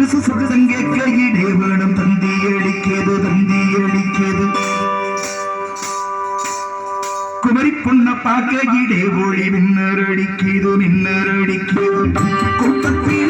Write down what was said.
തുളസ സത്സംഗയ്ക്കയിടെ വേണം തന്തിയടിക്കത് തന്തിയടിക്കത്? കുമരിപ്പുണ്ണ പാക്കയുടെ ഓടി മിന്നറടിക്കതു മിന്നറടിക്കതു കൊട്ടത്തിന